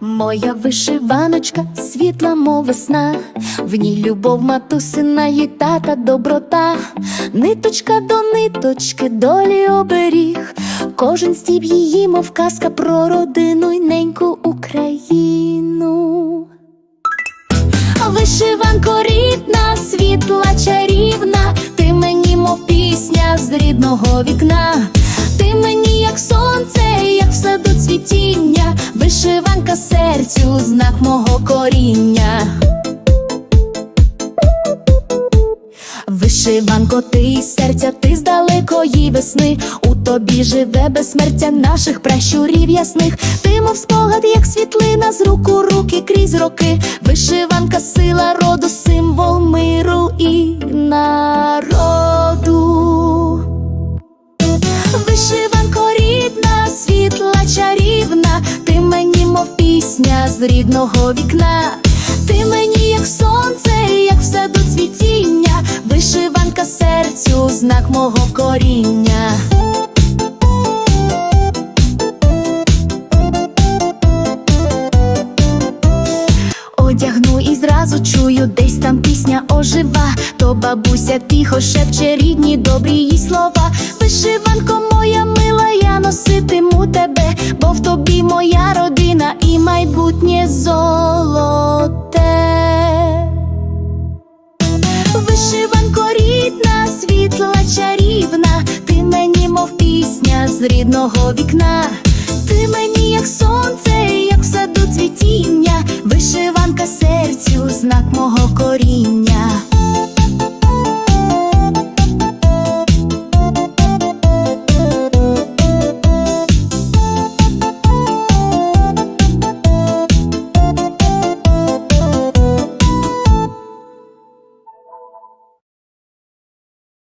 Моя вишиваночка, світла, мов весна, в ній любов матусина і тата доброта, ниточка до ниточки, долі оберіг, кожен стіб її, мов казка про родину й неньку Україну. Вишиванко рідна, світла чарівна, рідного вікна, ти мені, як сонце, як в саду цвітіння, вишиванка серцю, знак мого коріння. Вишиванко, ти серця, ти з далекої весни. У тобі живе безсмертя наших пращурів ясних. Ти, мов спогад, як світлина, з рук у руки крізь роки. Вишиванка, сила роду, символ миру і народу. Пісня з рідного вікна, ти мені, як сонце, як в саду цвітіння, вишиванка серцю, знак мого коріння. Одягну і зразу чую, десь там пісня ожива, то бабуся тихо шепче рідні добрі їй слова. Вишиванко моя мила, майбутнє золоте. Вишиванко рідна, світла чарівна, ти мені, мов пісня з рідного вікна, ти мені, як сонце, як в саду цвітіння, вишиванка серцю, знак мого коріння.